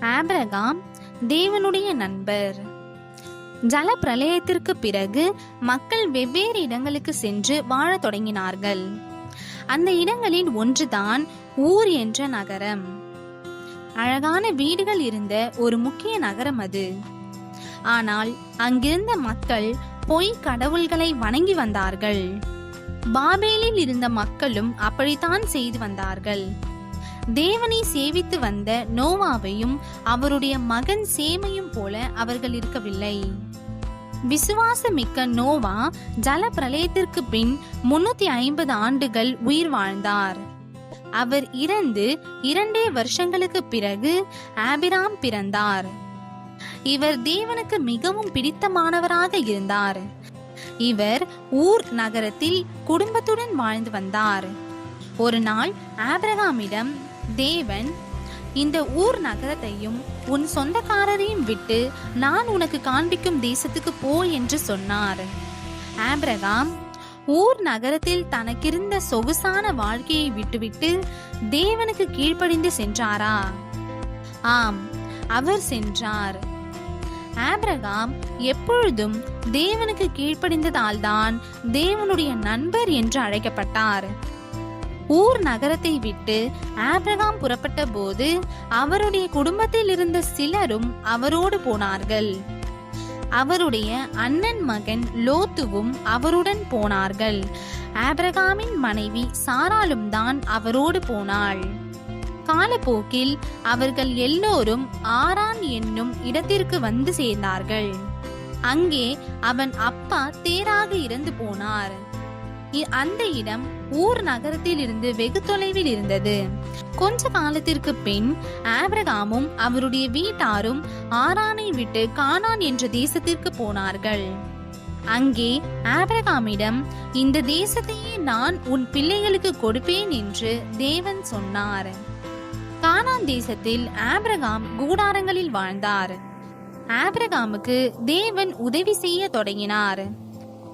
Abraham தேவனுடைய நண்பர். ஜல பிரளயத்திற்கு பிறகு மக்கள் வெவ்வேறு இடங்களுக்கு சென்று வாழத் தொடங்கினார்கள். அந்த இடங்களில் ஒன்றுதான் ஊர் என்ற நகரம். அழகான வீடுகள் இருந்த ஒரு முக்கிய நகரம் அது. ஆனால் அங்கிருந்த மக்கள் பொய் கடவுள்களை வணங்கி வந்தார்கள். பாபேலில் இருந்த மக்களும் அப்படித்தான் செய்து வந்தார்கள். தேவனை சேவித்து வந்த நோவாவையும் அவருடைய மகன் சேமையும் போல அவர்கள் இருக்கவில்லை. விசுவாசமிக்க நோவா ஜல பிரளயத்திற்கு பின் முன்னூத்தி ஐம்பது ஆண்டுகள் உயிர் வாழ்ந்தார். அவர் இறந்து இரண்டே வருஷங்களுக்கு பிறகு ஆபிராம் பிறந்தார். இவர் தேவனுக்கு மிகவும் பிடித்தமானவராக இருந்தார். இவர் ஊர் நகரத்தில் குடும்பத்துடன் வாழ்ந்து வந்தார். ஒரு நாள் ஆபிரகாமிடம் தேவன் இந்த ஊர் நகரத்தையும் உன் சொந்தக்காரரையும் விட்டு நான் உனக்கு காண்பிக்கும் தேசத்துக்கு போ என்று சொன்னார். ஆப்ரகாம் ஊர் நகரத்தில் தனக்கிருந்த சொகுசான வாழ்க்கையை விட்டுவிட்டு தேவனுக்கு கீழ்ப்படிந்து சென்றாரா? ஆம் அவர் சென்றார். ஆப்ரகாம் எப்பொழுதும் தேவனுக்கு கீழ்ப்படிந்ததால்தான் தேவனுடைய நண்பர் என்று அழைக்கப்பட்டார். ஊர் நகரத்தை விட்டு ஆபிரகாம் புறப்பட்ட போது அவருடைய குடும்பத்தில் இருந்த சிலரும் அவரோடு போனார்கள். அவருடைய அண்ணன் மகன் லோத்துவும் அவருடன் போனார்கள். ஆபிரகாமின் மனைவி சாராலும் தான் அவரோடு போனாள். காலப்போக்கில் அவர்கள் எல்லோரும் ஆரான் என்னும் இடத்திற்கு வந்து சேர்ந்தார்கள். அங்கே அவன் அப்பா தேராக இறந்து போனார். அந்த இடம் ஊர் நகரத்தில் இருந்து வெகு தொலைவில் இருந்தது. கொஞ்ச காலத்திற்கு பின் ஆபிரகாமும் அவருடைய வீட்டாரும் ஆரானை விட்டு கானான் என்ற தேசத்திற்கு போனார்கள். அங்கே ஆபிரகாமிடம் இந்த தேசத்தையே நான் உன் பிள்ளைகளுக்கு கொடுப்பேன் என்று தேவன் சொன்னார். கானான் தேசத்தில் ஆபிரகாம் கூடாரங்களில் வாழ்ந்தார். ஆபிரகாமுக்கு தேவன் உதவி செய்ய தொடங்கினார்.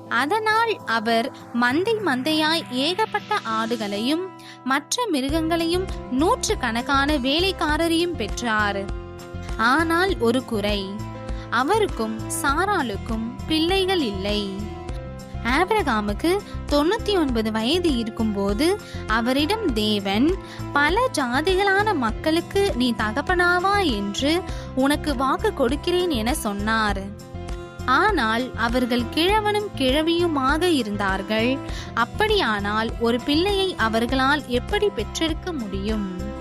அதனால் அவர் மந்தை மந்தையாய் ஏகப்பட்ட ஆடுகளையும் மற்ற மிருகங்களையும் நூற்று கணக்கான வேலைக்காரரையும் பெற்றார். ஆனால் ஒரு குறை அவருக்கும் சாராளுக்கும் பிள்ளைகள் இல்லை. ஆபிரகாமுக்கு தொண்ணூத்தி ஒன்பது வயது இருக்கும்போது அவரிடம் தேவன் பல ஜாதிகளான மக்களுக்கு நீ தகப்பனாவா? என்று உனக்கு வாக்கு கொடுக்கிறேன் என சொன்னார். ஆனால் அவர்கள் கிழவனும் கிழவியுமாக இருந்தார்கள். அப்படியானால் ஒரு பிள்ளையை அவர்களால் எப்படி பெற்றெடுக்க முடியும்?